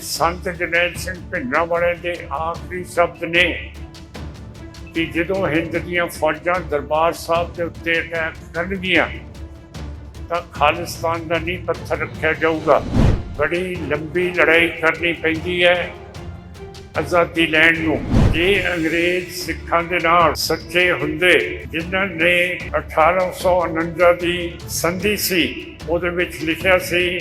ਸੰਤ ਜਨੈਲ ਸਿੰਘ ਭਿੰਡਰਾਂ ਵਾਲੇ ਦੇ ਆਖਰੀ ਸ਼ਬਦ ਨੇ ਕਿ ਜਦੋਂ ਹਿੰਦ ਦੀਆਂ ਫੌਜਾਂ ਦਰਬਾਰ ਸਾਹਿਬ ਦੇ ਉੱਤੇ ਅਟੈਕ ਕਰਨਗੀਆਂ, ਤਾਂ ਖਾਲਿਸਤਾਨ ਦਾ ਨੀਂਹ ਪੱਥਰ ਰੱਖਿਆ ਜਾਊਗਾ। ਬੜੀ ਲੰਬੀ ਲੜਾਈ ਕਰਨੀ ਪੈਂਦੀ ਹੈ ਆਜ਼ਾਦੀ ਲੈਣ ਨੂੰ। ਜੇ ਅੰਗਰੇਜ਼ ਸਿੱਖਾਂ ਦੇ ਨਾਲ ਸੱਚੇ ਹੁੰਦੇ, ਜਿਨ੍ਹਾਂ ਨੇ 1849 ਦੀ ਸੰਧੀ ਸੀ, ਉਹਦੇ ਵਿੱਚ ਲਿਖਿਆ ਸੀ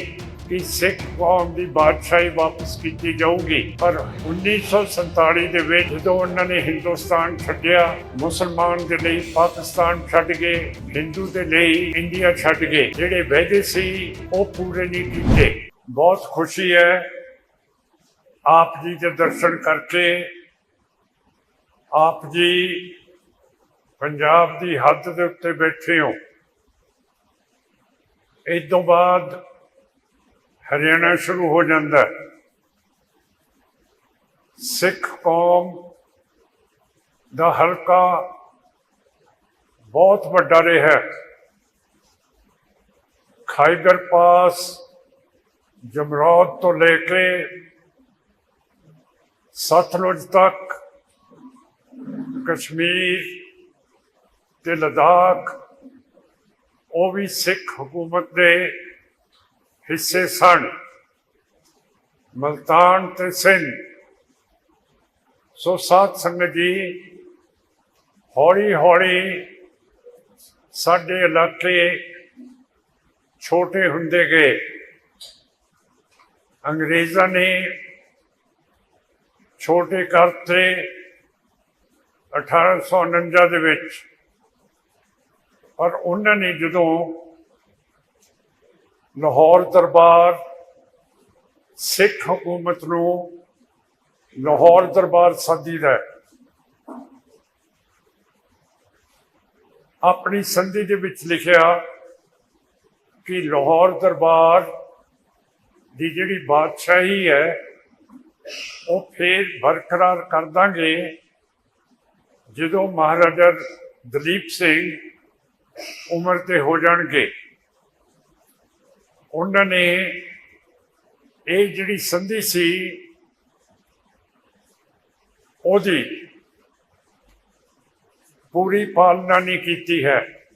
ਕਿ ਸਿੱਖ ਕੌਮ ਦੀ ਬਾਦਸ਼ਾਹੀ ਵਾਪਸ ਕੀਤੀ ਜਾਊਗੀ। ਪਰ 1947 ਦੇ ਵਿੱਚ ਜਦੋਂ ਉਹਨਾਂ ਨੇ ਹਿੰਦੁਸਤਾਨ ਛੱਡਿਆ, ਮੁਸਲਮਾਨ ਦੇ ਲਈ ਪਾਕਿਸਤਾਨ ਛੱਡ ਗਏ, ਹਿੰਦੂ ਦੇ ਲਈ ਇੰਡੀਆ ਛੱਡ ਗਏ, ਜਿਹੜੇ ਵਾਅਦੇ ਸੀ, ਉਹ ਪੂਰੇ ਨਹੀਂ ਕੀਤੇ। ਬਹੁਤ ਖੁਸ਼ੀ ਹੈ ਆਪ ਜੀ ਦੇ ਦਰਸ਼ਨ ਕਰਕੇ, ਆਪ ਜੀ ਪੰਜਾਬ ਦੀ ਹੱਦ ਦੇ ਉੱਤੇ ਬੈਠੇ ਹੋ। ਇਸ ਤੋਂ ਬਾਅਦ ਹਰਿਆਣਾ ਸ਼ੁਰੂ ਹੋ ਜਾਂਦਾ ਸਿੱਖ ਕੌਮ ਦਾ ਹਲਕਾ ਬਹੁਤ ਵੱਡਾ ਰਿਹਾ ਹੈ। ਖਾਈਗਰ ਪਾਸ, ਜਮਰੌਦ ਤੋਂ ਲੈ ਕੇ ਸਤਲੁਜ ਤੱਕ, ਕਸ਼ਮੀਰ ਤੇ ਲਦਾਖ, ਉਹ ਵੀ ਸਿੱਖ ਹਕੂਮਤ ਦੇ ਹਿੱਸੇ ਸਨ। ਮਲਤਾਨ ਤੇ ਸਿੰਘ ਸੋ ਸਾਧ ਸੰਗਤ ਜੀ ਹੌਲੀ ਹੌਲੀ ਸਾਡੇ ਇਲਾਕੇ ਛੋਟੇ ਹੁੰਦੇ ਗਏ। ਅੰਗਰੇਜ਼ਾਂ ਨੇ ਛੋਟੇ ਕਰਤੇ 1849 ਦੇ ਵਿੱਚ, ਪਰ ਉਹਨਾਂ ਨੇ ਜਦੋਂ ਲਾਹੌਰ ਦਰਬਾਰ ਸਿੱਖ ਹਕੂਮਤ ਨੂੰ ਲਾਹੌਰ ਦਰਬਾਰ ਸੱਦੀਦਾ ਆਪਣੀ ਸੰਧੀ ਦੇ ਵਿੱਚ ਲਿਖਿਆ ਕਿ ਲਾਹੌਰ ਦਰਬਾਰ ਦੀ ਜਿਹੜੀ ਬਾਦਸ਼ਾਹੀ ਹੈ, ਉਹ ਫੇਰ ਬਰਕਰਾਰ ਕਰ ਦਾਂਗੇ। ਜਦੋਂ ਮਹਾਰਾਜਾ ਦਲੀਪ ਸਿੰਘ ਉਮਰ ਤੇ ਹੋ ਜਾਣਗੇ ਉਹਨਾਂ ਨੇ ਇਹ ਜਿਹੜੀ ਸੰਧੀ ਸੀ, ਉਹਦੀ ਪੂਰੀ ਪਾਲਣਾ ਨਹੀਂ ਕੀਤੀ ਹੈ।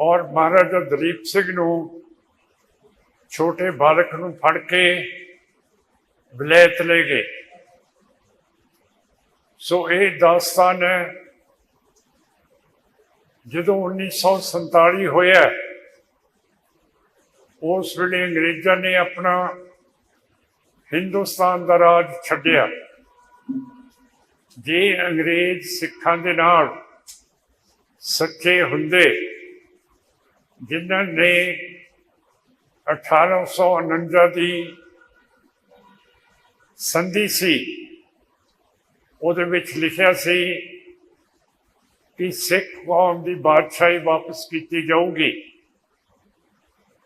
ਔਰ ਮਹਾਰਾਜਾ ਦਲੀਪ ਸਿੰਘ ਨੂੰ ਛੋਟੇ ਬਾਲਕ ਨੂੰ ਫੜ ਕੇ ਵਿਲਾਇਤ ਲੈ ਗਏ। ਸੋ ਇਹ ਦਾਸਤਾਨ ਹੈ ਜਦੋਂ 1947 ਹੋਇਆ ਉਸ ਵੇਲੇ ਅੰਗਰੇਜ਼ਾਂ ਨੇ ਆਪਣਾ ਹਿੰਦੁਸਤਾਨ ਦਾ ਰਾਜ ਛੱਡਿਆ। ਜੇ ਅੰਗਰੇਜ਼ ਸਿੱਖਾਂ ਦੇ ਨਾਲ ਸੱਚੇ ਹੁੰਦੇ, ਜਿਨ੍ਹਾਂ ਨੇ 1849 ਦੀ ਸੰਧੀ ਸੀ, ਉਹਦੇ ਵਿੱਚ ਲਿਖਿਆ ਸੀ ਕਿ ਸਿੱਖ ਕੌਮ ਦੀ ਬਾਦਸ਼ਾਹੀ ਵਾਪਸ ਕੀਤੀ ਜਾਊਗੀ।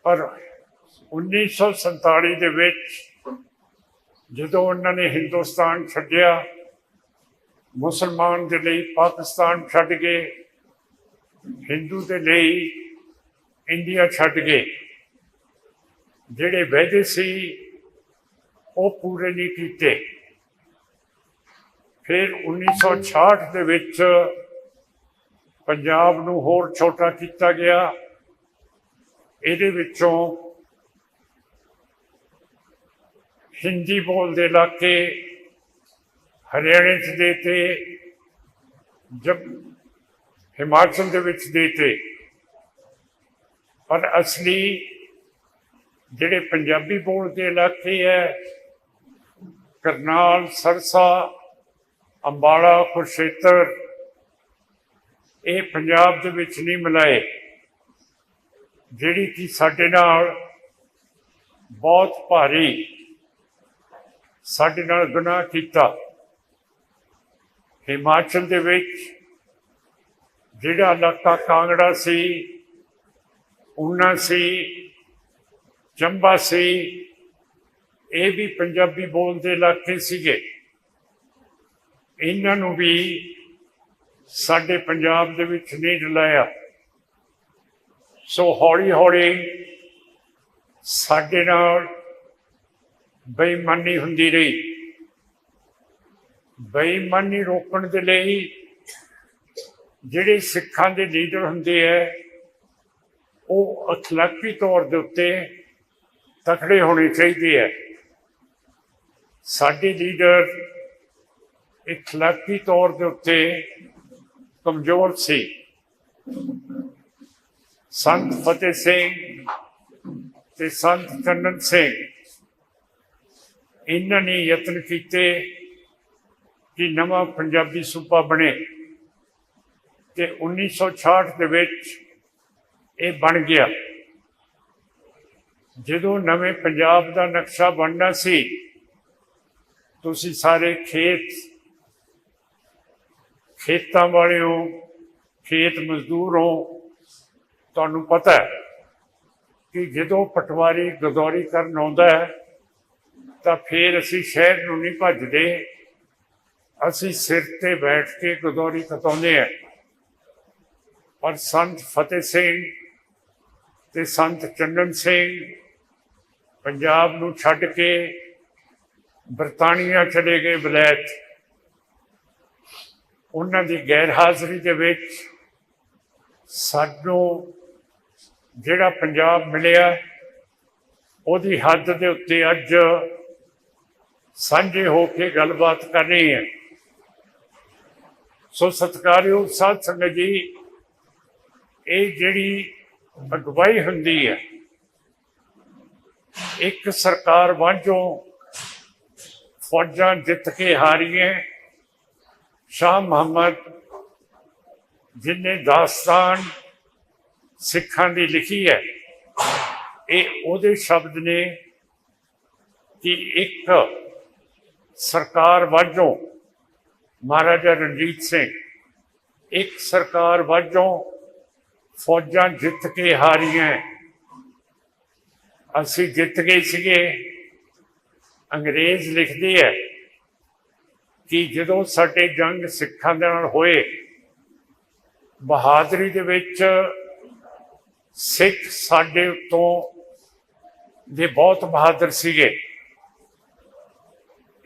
ਪਰ 1947 ਦੇ ਵਿੱਚ ਜਦੋਂ ਉਹਨਾਂ ਨੇ ਹਿੰਦੁਸਤਾਨ ਛੱਡਿਆ, ਮੁਸਲਮਾਨ ਦੇ ਲਈ ਪਾਕਿਸਤਾਨ ਛੱਡ ਗਏ, ਹਿੰਦੂ ਦੇ ਲਈ ਇੰਡੀਆ ਛੱਡ ਗਏ, ਜਿਹੜੇ ਵਾਅਦੇ ਸੀ ਉਹ ਪੂਰੇ ਨਹੀਂ ਕੀਤੇ। ਫਿਰ 1966 ਦੇ ਵਿੱਚ ਪੰਜਾਬ ਨੂੰ ਹੋਰ ਛੋਟਾ ਕੀਤਾ ਗਿਆ। ਇਹਦੇ ਵਿੱਚੋਂ ਹਿੰਦੀ ਬੋਲਦੇ ਇਲਾਕੇ, ਹਰਿਆਣੇ ਚ ਦੇਤੇ ਜਬ ਹਿਮਾਚਲ ਦੇ ਵਿੱਚ ਦੇਤੇ ਪਰ ਅਸਲੀ ਜਿਹੜੇ ਪੰਜਾਬੀ ਬੋਲਦੇ ਇਲਾਕੇ ਹੈ, ਕਰਨਾਲ, ਸਰਸਾ, ਅੰਬਾਲਾ, ਕੁਰਸ਼ੇਤਰ, ਇਹ ਪੰਜਾਬ ਦੇ ਵਿੱਚ ਨਹੀਂ ਮਿਲਾਏ। ਜਿਹੜੀ ਕਿ ਸਾਡੇ ਨਾਲ ਬਹੁਤ ਭਾਰੀ, ਸਾਡੇ ਨਾਲ ਗੁਨਾਹ ਕੀਤਾ। ਹਿਮਾਚਲ ਦੇ ਵਿੱਚ ਜਿਹੜਾ ਇਲਾਕਾ ਕਾਂਗੜਾ ਸੀ, ਉਨਾ ਸੀ, ਚੰਬਾ ਸੀ, ਇਹ ਵੀ ਪੰਜਾਬੀ ਬੋਲਦੇ ਇਲਾਕੇ ਸੀਗੇ। ਇਹਨਾਂ ਨੂੰ ਵੀ ਸਾਡੇ ਪੰਜਾਬ ਦੇ ਵਿੱਚ ਨਹੀਂ ਰਲਾਇਆ ਸੋ ਹੌਲੀ ਹੌਲੀ ਸਾਡੇ ਨਾਲ ਬੇਈਮਾਨੀ ਹੁੰਦੀ ਰਹੀ। ਬੇਈਮਾਨੀ ਰੋਕਣ ਦੇ ਲਈ ਜਿਹੜੇ ਸਿੱਖਾਂ ਦੇ ਲੀਡਰ ਹੁੰਦੇ ਐ ਉਹ ਅਖਲਾਕੀ ਤੌਰ ਦੇ ਉੱਤੇ ਤਕੜੇ ਹੋਣੇ ਚਾਹੀਦੇ ਐ ਸਾਡੇ ਲੀਡਰ ਇਖਲਾਕੀ ਤੌਰ ਦੇ ਉੱਤੇ ਕਮਜ਼ੋਰ ਸੀ। ਸੰਤ ਫਤਿਹ ਸਿੰਘ ਤੇ ਸੰਤ ਚੰਨਨ ਸਿੰਘ। ਇਹਨਾਂ ਨੇ ਯਤਨ ਕੀਤੇ ਕਿ ਨਵਾਂ ਪੰਜਾਬੀ ਸੂਬਾ ਬਣੇ ਤੇ 1966 ਦੇ ਵਿੱਚ ਇਹ ਬਣ ਗਿਆ। ਜਦੋਂ ਨਵੇਂ ਪੰਜਾਬ ਦਾ ਨਕਸ਼ਾ ਬਣਨਾ ਸੀ, ਤੁਸੀਂ ਸਾਰੇ ਖੇਤ, ਖੇਤਾਂ ਵਾਲੇ ਹੋ ਖੇਤ ਮਜ਼ਦੂਰ ਹੋ ਤੁਹਾਨੂੰ ਪਤਾ ਹੈ ਕਿ ਜਦੋਂ ਪਟਵਾਰੀ ਗਦੌਰੀ ਕਰਨ ਆਉਂਦਾ ਹੈ, ਤਾਂ ਫਿਰ ਅਸੀਂ ਸ਼ਹਿਰ ਨੂੰ ਨਹੀਂ ਭੱਜਦੇ। ਅਸੀਂ ਸਿਰ ਤੇ ਬੈਠ ਕੇ ਗਦੌਰੀ ਕਤਾਉਂਦੇ ਹਾਂ। ਪਰ ਸੰਤ ਫਤਿਹ ਸਿੰਘ ਤੇ ਸੰਤ ਚੰਨਨ ਸਿੰਘ ਪੰਜਾਬ ਨੂੰ ਛੱਡ ਕੇ ਬਰਤਾਨੀਆ ਚਲੇ ਗਏ ਬਲੈਤ। ਉਹਨਾਂ ਦੀ ਗੈਰ ਹਾਜ਼ਰੀ ਦੇ ਵਿੱਚ ਸਾਨੂੰ ਜਿਹੜਾ ਪੰਜਾਬ ਮਿਲਿਆ, ਉਹਦੀ ਹੱਦ ਦੇ ਉੱਤੇ ਅੱਜ ਸਾਂਝੇ ਹੋ ਕੇ ਗੱਲਬਾਤ ਕਰ ਰਹੇ ਹਾਂ। ਸੋ ਸਤਿਕਾਰਯੋਗ ਸਾਧ ਸੰਗਤ ਜੀ, ਇਹ ਜਿਹੜੀ ਅਗਵਾਈ ਹੁੰਦੀ ਹੈ, ਇੱਕ ਸਰਕਾਰ ਵਾਂਝੋਂ ਫੌਜਾਂ ਜਿੱਤ ਕੇ ਹਾਰੀਆਂ ਸ਼ਾਹ ਮੁਹੰਮਦ, ਜਿਨੇ ਦਾਸਤਾਨ ਸਿੱਖਾਂ ਦੀ ਲਿਖੀ ਹੈ। ਇਹ ਉਹਦੇ ਸ਼ਬਦ ਨੇ ਕਿ ਇੱਕ ਸਰਕਾਰ ਵਾਂਝੋਂ ਮਹਾਰਾਜਾ ਰਣਜੀਤ ਸਿੰਘ, ਇੱਕ ਸਰਕਾਰ ਵਾਂਝੋਂ ਫੌਜਾਂ ਜਿੱਤ ਕੇ ਹਾਰੀਆਂ। ਅਸੀਂ ਜਿੱਤ ਗਏ ਸੀਗੇ। ਅੰਗਰੇਜ਼ ਲਿਖਦੇ ਹੈ ਕਿ ਜਦੋਂ ਸਾਡੇ ਜੰਗ ਸਿੱਖਾਂ ਦੇ ਨਾਲ ਹੋਏ, ਬਹਾਦਰੀ ਦੇ ਵਿੱਚ ਸਿੱਖ ਸਾਡੇ ਉੱਤੋਂ ਦੇ ਬਹੁਤ ਬਹਾਦਰ ਸੀਗੇ।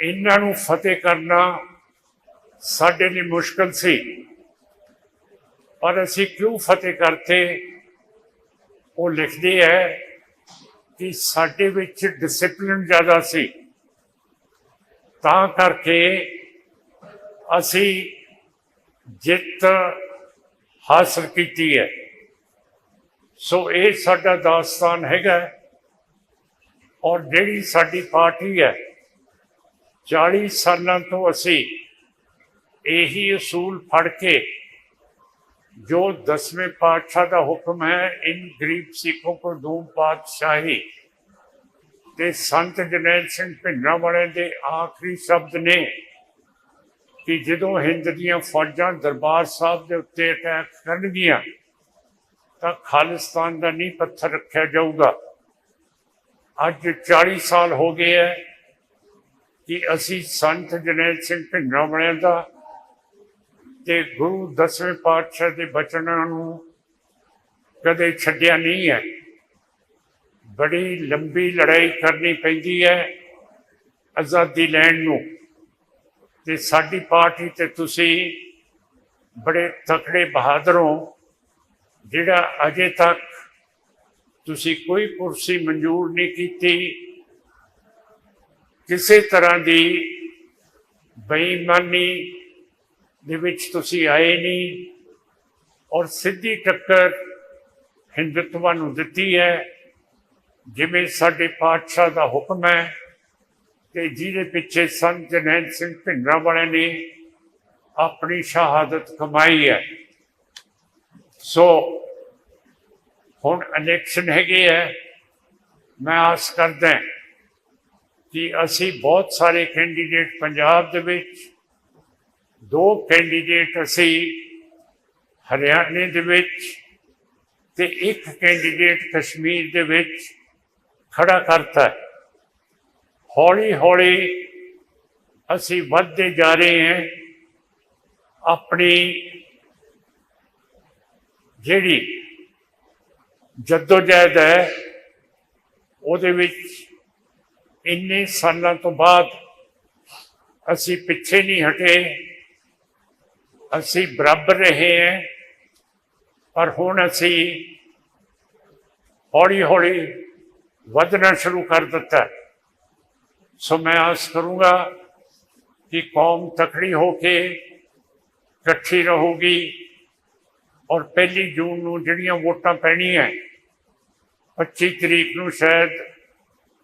ਇਹਨਾਂ ਨੂੰ ਫਤਿਹ ਕਰਨਾ ਸਾਡੇ ਲਈ ਮੁਸ਼ਕਲ ਸੀ। ਪਰ ਅਸੀਂ ਕਿਉਂ ਫਤਿਹ ਕਰਤੇ? ਉਹ ਲਿਖਦੇ ਹੈ ਕਿ ਸਾਡੇ ਵਿੱਚ ਡਿਸਪਲਿਨ ਜ਼ਿਆਦਾ ਸੀ। ਤਾਂ ਕਰਕੇ ਅਸੀਂ ਜਿੱਤ ਹਾਸਲ ਕੀਤੀ ਹੈ। ਸੋ ਇਹ ਸਾਡਾ ਦਾਸਤਾਨ ਹੈਗਾ ਔਰ ਜਿਹੜੀ ਸਾਡੀ ਪਾਰਟੀ ਹੈ 40 ਸਾਲਾਂ ਤੋਂ ਅਸੀਂ ਇਹੀ ਅਸੂਲ ਫੜ ਕੇ ਜੋ ਦਸਵੇਂ ਪਾਤਸ਼ਾਹ ਦਾ ਹੁਕਮ ਹੈ, ਇਨ ਗਰੀਬ ਸਿੱਖੋ ਕੋ ਦੂਮ ਪਾਤਸ਼ਾਹੀ, ਤੇ ਸੰਤ ਜਨੈਲ ਸਿੰਘ ਭਿੰਡਰਾ ਵਾਲੇ ਦੇ ਆਖਰੀ ਸ਼ਬਦ ਨੇ ਕਿ ਜਦੋਂ ਹਿੰਦ ਦੀਆਂ ਫੌਜਾਂ ਦਰਬਾਰ ਸਾਹਿਬ ਦੇ ਉੱਤੇ ਅਟੈਕ ਕਰਨਗੀਆਂ ਤਾਂ ਖਾਲਿਸਤਾਨ ਦਾ ਨੀਂਹ ਪੱਥਰ ਰੱਖਿਆ ਜਾਊਗਾ। ਅੱਜ 40 ਸਾਲ ਹੋ ਗਏ ਹੈ ਕਿ ਅਸੀਂ ਸੰਤ ਜਨੈਲ ਸਿੰਘ ਭਿੰਡਰਾ ਬਣਿਆ ਦਾ ਤੇ ਗੁਰੂ ਦਸਵੇਂ ਪਾਤਸ਼ਾਹ ਦੇ ਬਚਨਾਂ ਨੂੰ ਕਦੇ ਛੱਡਿਆ ਨਹੀਂ ਹੈ। ਬੜੀ ਲੰਬੀ ਲੜਾਈ ਕਰਨੀ ਪੈਂਦੀ ਹੈ ਆਜ਼ਾਦੀ ਲੈਣ ਨੂੰ। ਤੇ ਸਾਡੀ ਪਾਰਟੀ ਤੇ ਤੁਸੀਂ ਬੜੇ ਤਕੜੇ ਬਹਾਦਰ ਹੋ। ਜਿਹੜਾ ਅਜੇ ਤੱਕ ਤੁਸੀਂ ਕੋਈ ਕੁਰਸੀ ਮਨਜ਼ੂਰ ਨਹੀਂ ਕੀਤੀ, ਕਿਸੇ ਤਰ੍ਹਾਂ ਦੀ ਬੇਈਮਾਨੀ ਦੇ ਵਿੱਚ ਤੁਸੀਂ ਆਏ ਨਹੀਂ ਔਰ ਸਿੱਧੀ ਟੱਕਰ ਹਿੰਦੁਤਵਾ ਨੂੰ ਦਿੱਤੀ ਹੈ, ਜਿਵੇਂ ਸਾਡੇ ਪਾਤਸ਼ਾਹ ਦਾ ਹੁਕਮ ਹੈ ਕਿ ਜਿਹਦੇ ਪਿੱਛੇ ਸੰਤ ਜਨੈਨ ਸਿੰਘ ਭਿੰਡਰਾਂ ਵਾਲੇ ਨੇ ਆਪਣੀ ਸ਼ਹਾਦਤ ਕਮਾਈ ਹੈ। ਸੋ ਹੁਣ ਇਲੈਕਸ਼ਨ ਹੈਗੇ ਹੈ ਮੈਂ ਆਸ ਕਰਦਾ ਕਿ ਅਸੀਂ ਬਹੁਤ ਸਾਰੇ ਕੈਂਡੀਡੇਟ ਪੰਜਾਬ ਦੇ ਵਿੱਚ, ਦੋ ਕੈਂਡੀਡੇਟ ਅਸੀਂ ਹਰਿਆਣੇ ਦੇ ਵਿੱਚ ਤੇ ਇੱਕ ਕੈਂਡੀਡੇਟ ਕਸ਼ਮੀਰ ਦੇ ਵਿੱਚ ਖੜਾ ਕਰਤਾ ਹੈ। ਹੌਲੀ ਹੌਲੀ ਅਸੀਂ ਵੱਧਦੇ ਜਾ ਰਹੇ ਹਾਂ, ਆਪਣੀ ਜਿਹੜੀ ਜਦੋਜਹਿਦ ਹੈ, ਉਹਦੇ ਵਿੱਚ ਇੰਨੇ ਸਾਲਾਂ ਤੋਂ ਬਾਅਦ ਅਸੀਂ ਪਿੱਛੇ ਨਹੀਂ ਹਟੇ, ਅਸੀਂ ਬਰਾਬਰ ਰਹੇ ਹਾਂ, ਪਰ ਹੁਣ ਅਸੀਂ ਹੌਲੀ ਹੌਲੀ ਵਧਣਾ ਸ਼ੁਰੂ ਕਰ ਦਿੱਤਾ ਸੋ ਮੈਂ ਆਸ ਕਰੂੰਗਾ ਕਿ ਕੌਮ ਤਕੜੀ ਹੋ ਕੇ ਇਕੱਠੀ ਰਹੂਗੀ। ਔਰ ਪਹਿਲੀ ਜੂਨ ਨੂੰ ਜਿਹੜੀਆਂ ਵੋਟਾਂ ਪੈਣੀਆਂ 25 ਤਰੀਕ ਨੂੰ ਸ਼ਾਇਦ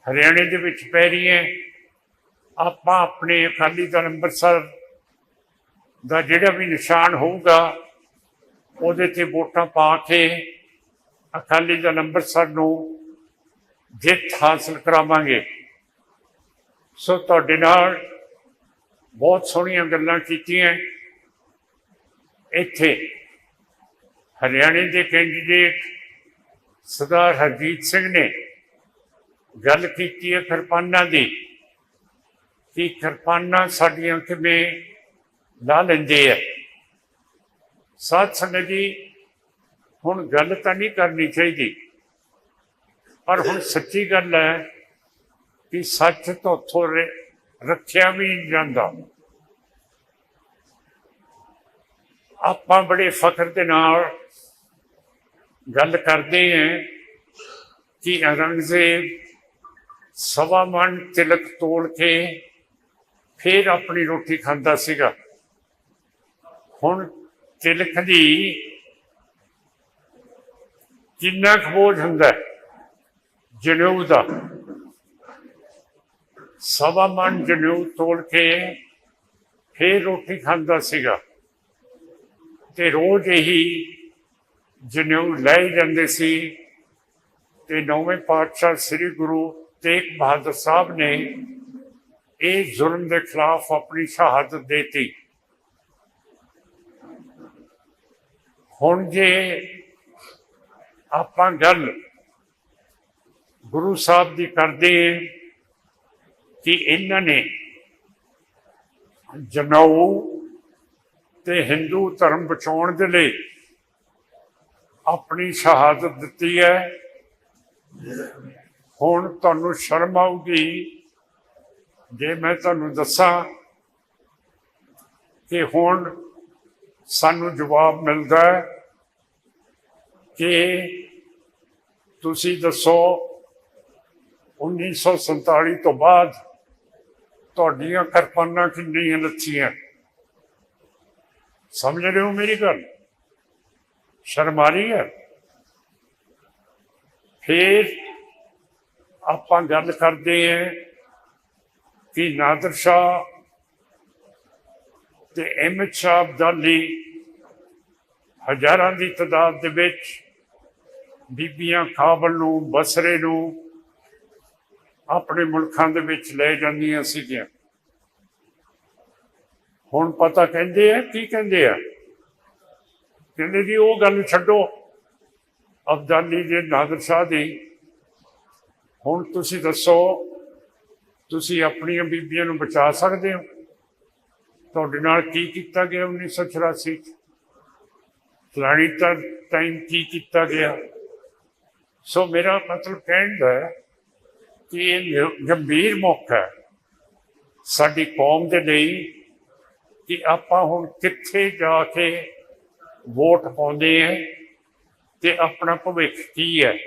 ਹਰਿਆਣੇ ਦੇ ਵਿੱਚ ਪੈ ਰਹੀਆਂ ਆਪਾਂ ਆਪਣੇ ਅਕਾਲੀ ਦਲ ਅੰਮ੍ਰਿਤਸਰ ਦਾ ਜਿਹੜਾ ਵੀ ਨਿਸ਼ਾਨ ਹੋਊਗਾ, ਉਹਦੇ ਤੇ ਵੋਟਾਂ ਪਾ ਕੇ ਅਕਾਲੀ ਦਲ ਅੰਮ੍ਰਿਤਸਰ ਨੂੰ ਜਿੱਤ ਹਾਸਲ ਕਰਾਵਾਂਗੇ। ਸੋ ਤੁਹਾਡੇ ਨਾਲ ਬਹੁਤ ਸੋਹਣੀਆਂ ਗੱਲਾਂ ਕੀਤੀਆਂ ਇੱਥੇ ਹਰਿਆਣੇ ਦੇ ਕੈਂਡੀਡੇਟ ਸਰਦਾਰ ਹਰਜੀਤ ਸਿੰਘ ਨੇ ਗੱਲ ਕੀਤੀ ਹੈ ਕਿਰਪਾਨਾਂ ਦੀ, ਕਿ ਕਿਰਪਾਨਾਂ ਸਾਡੀਆਂ ਕਿਵੇਂ ਲਾ ਲੈਂਦੇ ਆ। ਸਾਧ ਸੰਗਤ ਜੀ, ਹੁਣ ਗੱਲ ਤਾਂ ਨਹੀਂ ਕਰਨੀ ਚਾਹੀਦੀ, ਪਰ ਹੁਣ ਸੱਚੀ ਗੱਲ ਹੈ ਕਿ ਸੱਚ ਤੋਂ ਥੋੜੇ ਰੱਖਿਆ ਵੀ ਨਹੀਂ ਜਾਂਦਾ। ਆਪਾਂ ਬੜੇ ਫਖਰ ਦੇ ਨਾਲ ਗੱਲ ਕਰਦੇ ਹਾਂ ਕਿ ਔਰੰਗਜ਼ੇਬ ਸਵਾ ਮਣ ਤਿਲਕ ਤੋੜ ਕੇ ਫਿਰ ਆਪਣੀ ਰੋਟੀ ਖਾਂਦਾ ਸੀਗਾ ਹੁਣ ਤਿਲਕ ਦੀ ਕਿੰਨਾ ਕੁ ਬੋਝ ਹੁੰਦਾ ਹੈ? ਜਨੇਊ ਦਾ ਸਵਾ ਮਣ ਜਨੇਊ ਤੋੜ ਕੇ ਫਿਰ ਰੋਟੀ ਖਾਂਦਾ ਸੀਗਾ ਤੇ ਰੋਜ਼ ਇਹੀ ਜਨੇਊ ਲੈ ਜਾਂਦੇ ਸੀ ਤੇ ਨੌਵੇਂ ਪਾਤਸ਼ਾਹ ਸ੍ਰੀ ਗੁਰੂ ਤੇਗ ਬਹਾਦਰ ਸਾਹਿਬ ਨੇ ਇਹ ਜ਼ੁਲਮ ਦੇ ਖਿਲਾਫ ਆਪਣੀ ਸ਼ਹਾਦਤ ਦੇਤੀ। ਹੁਣ ਜੇ ਆਪਾਂ ਗੱਲ ਗੁਰੂ ਸਾਹਿਬ ਦੀ ਕਰਦੇ ਹਾਂ ਕਿ ਇਹਨਾਂ ਨੇ ਜਨੇਊ ਤੇ ਹਿੰਦੂ ਧਰਮ ਬਚਾਉਣ ਦੇ ਲਈ ਆਪਣੀ ਸ਼ਹਾਦਤ ਦਿੱਤੀ ਹੈ। ਹੁਣ ਤੁਹਾਨੂੰ ਸ਼ਰਮ ਆਊਗੀ। ਜੇ ਮੈਂ ਤੁਹਾਨੂੰ ਦੱਸਾਂ ਕਿ ਹੁਣ ਸਾਨੂੰ ਜਵਾਬ ਮਿਲਦਾ ਹੈ ਕਿ ਤੁਸੀਂ ਦੱਸੋ 1947 ਤੋਂ ਬਾਅਦ ਤੁਹਾਡੀਆਂ ਕਿਰਪਾਨਾਂ ਕਿੰਨੀਆਂ ਲੱਥੀਆਂ ਸਮਝ ਰਹੇ ਹੋ ਮੇਰੀ ਗੱਲ? ਸ਼ਰਮ ਆ ਰਹੀ ਹੈ। ਫਿਰ ਆਪਾਂ ਗੱਲ ਕਰਦੇ ਹਾਂ ਕਿ ਨਾਦਰ ਸ਼ਾਹ ਤੇ ਅਹਿਮਦ ਸ਼ਾਹ ਅਬਦਾਲੀ ਹਜ਼ਾਰਾਂ ਦੀ ਤਦਾਦ ਦੇ ਵਿੱਚ ਬੀਬੀਆਂ ਕਾਬਲ ਨੂੰ, ਬਸਰੇ ਨੂੰ ਆਪਣੇ ਮੁਲਕਾਂ ਦੇ ਵਿੱਚ ਲੈ ਜਾਂਦੀਆਂ ਸੀਗੀਆਂ। ਹੁਣ ਪਤਾ ਕਹਿੰਦੇ ਆ, ਕੀ ਕਹਿੰਦੇ ਆ? ਕਹਿੰਦੇ ਜੀ, ਉਹ ਗੱਲ ਛੱਡੋ। ਅਬਦਾਲੀ ਦੇ ਨਾਦਰ ਸ਼ਾਹ ਦੀ, ਹੁਣ ਤੁਸੀਂ ਦੱਸੋ, ਤੁਸੀਂ ਆਪਣੀਆਂ ਬੀਬੀਆਂ ਨੂੰ ਬਚਾ ਸਕਦੇ ਹੋ? ਤੁਹਾਡੇ ਨਾਲ ਕੀ ਕੀਤਾ ਗਿਆ 1984 ਚ? ਫਲਾਣੀ ਤਾਂ ਟਾਈਮ ਕੀ ਕੀਤਾ ਗਿਆ? ਸੋ ਮੇਰਾ ਮਤਲਬ ਕਹਿਣ ਦਾ ਕਿ ਇਹ ਗੰਭੀਰ ਮੌਕਾ ਹੈ। ਸਾਡੀ ਕੌਮ ਦੇ ਲਈ ਕਿ ਆਪਾਂ ਹੁਣ ਕਿੱਥੇ ਜਾ ਕੇ ਵੋਟ ਪਾਉਂਦੇ ਹੈ ਤੇ ਆਪਣਾ ਭਵਿੱਖ ਕੀ ਹੈ?